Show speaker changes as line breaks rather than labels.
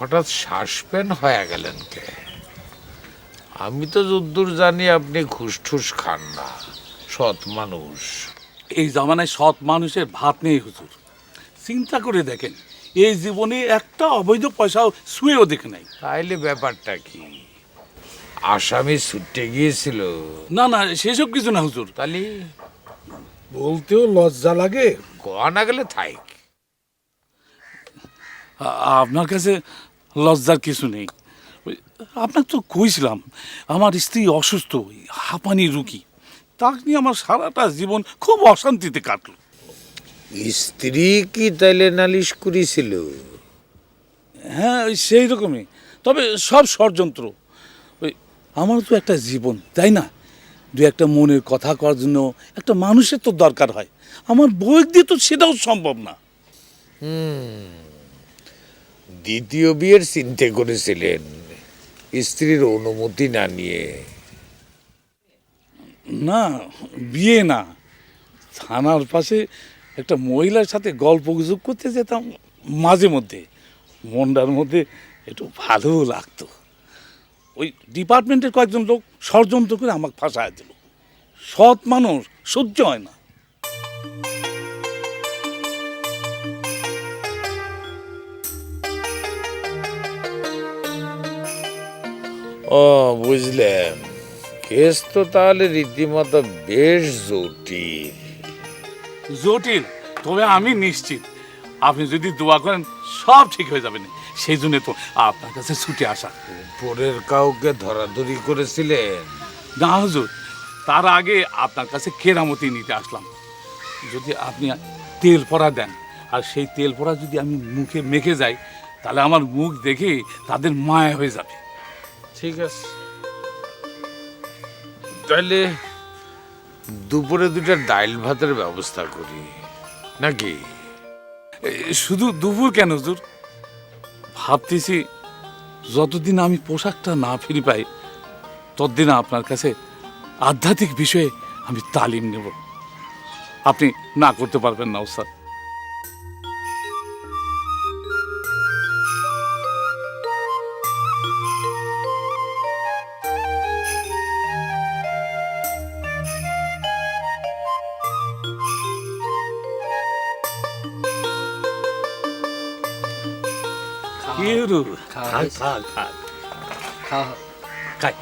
হঠাৎ শ্বাসপেন হয়ে গেলেন কে? আমি তো যদ্দূর জানি আপনি ঘুষ ঠুস খান না সৎ মানুষ।
এই জামানায় সৎ মানুষের ভাত নেই হুজুর। চিন্তা করে দেখেন এই জীবনে একটা অবৈধ পয়সাও শুয়েও দেখে নাই।
তাইলে ব্যাপারটা কি? আসামি ছুটে গিয়েছিল।
না না সেসব কিছু না হুজুর।
তাহলে
বলতেও লজ্জা লাগে।
গোয়া না গেলে থাইক
আপনার কাছে লজ্জার কিছু নেই। আপনাকে তো কইছিলাম আমার স্ত্রী অসুস্থ হাঁপানি রুগী। তাকে নিয়ে আমার সারাটা জীবন খুব অশান্তিতে কাটলো।
স্ত্রী কি তাইলে নালিশ করেছিল?
হ্যাঁ ওই সেই রকমই। তবে সব ষড়যন্ত্র। ওই আমার তো একটা জীবন তাই না? দু একটা মনের কথা করার জন্য একটা মানুষের তো দরকার হয়। আমার বই দিয়ে তো সেটাও সম্ভব না।
দ্বিতীয় বিয়ের চিন্তা করেছিলেন। স্ত্রীর অনুমতি না নিয়ে।
না, বিয়ে না। থানার পাশে একটা মহিলার সাথে গল্প গুজব করতে যেতাম মাঝে মধ্যে। মনটার মধ্যে একটু ভালোও লাগতো। ওই ডিপার্টমেন্টের কয়েকজন লোক ষড়যন্ত্র করে আমাকে ফাঁসায় দিল। সৎ মানুষ, সহ্য হয় না।
ও বুঝলাম। কেস তো তাহলে রীতিমতো বেশ জটিল।
জটিল তবে আমি নিশ্চিত। আপনি যদি দোয়া করেন সব ঠিক হয়ে যাবে সেই জন্য তো আপনার কাছে ছুটে আসা।
পরের কাউকে ধরাধরি করেছিলেন?
না হুজুর। তার আগে আপনার কাছে কেরামতি নিতে আসলাম। যদি আপনি তেল পরা দেন আর সেই তেল পরা যদি আমি মুখে মেখে যাই তাহলে আমার মুখ দেখে তাদের মায়া হয়ে যাবে।
ঠিক আছে। তাহলে দুপুরে দুটা ডাইল ভাতের ব্যবস্থা করি, নাকি?
শুধু দুপুর কেন, হুজুর? ভাবতেছি যতদিন আমি পোশাকটা না ফিরে পাই, ততদিন আপনার কাছে আধ্যাত্মিক বিষয়ে আমি তালিম নেব। আপনি না করতে পারবেন না ゆ
る。かかかかか